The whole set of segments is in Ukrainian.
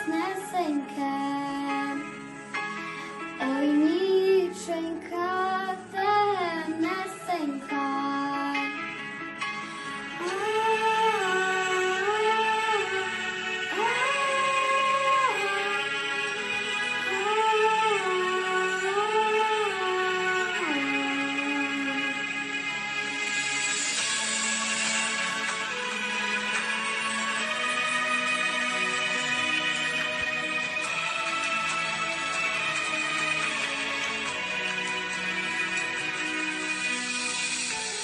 Krishna Sankar.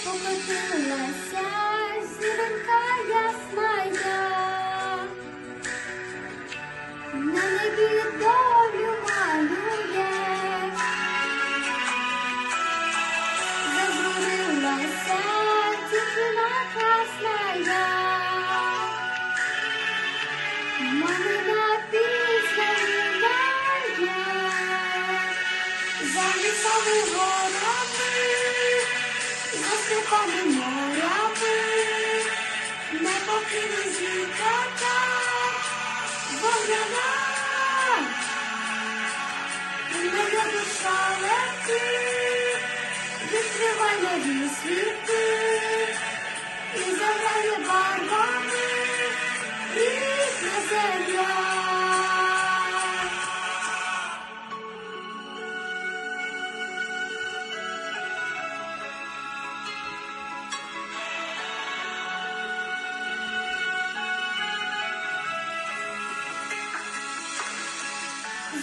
З'явилася зіронька ясна на небі долю малює, зажурилася дівчина красна мамина пісня лунає, за лісами горами. Засипали морями, не покинули зіката, вогняна, моя душа летить, відкривай нові світи, і заграє барвами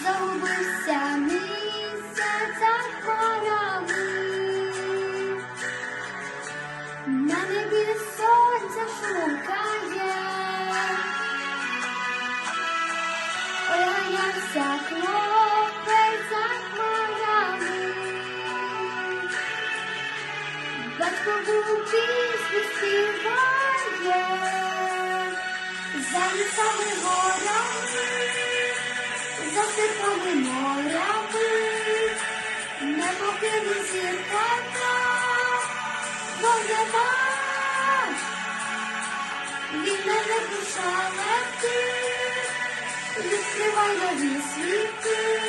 Загубився місяць за хмарами, на небі сонця шукає, Оганявся хлопець за хмарами, батько був пісню співає, за лісами не покинули зірката, вогнема, від мене душа лети, відкривай світи,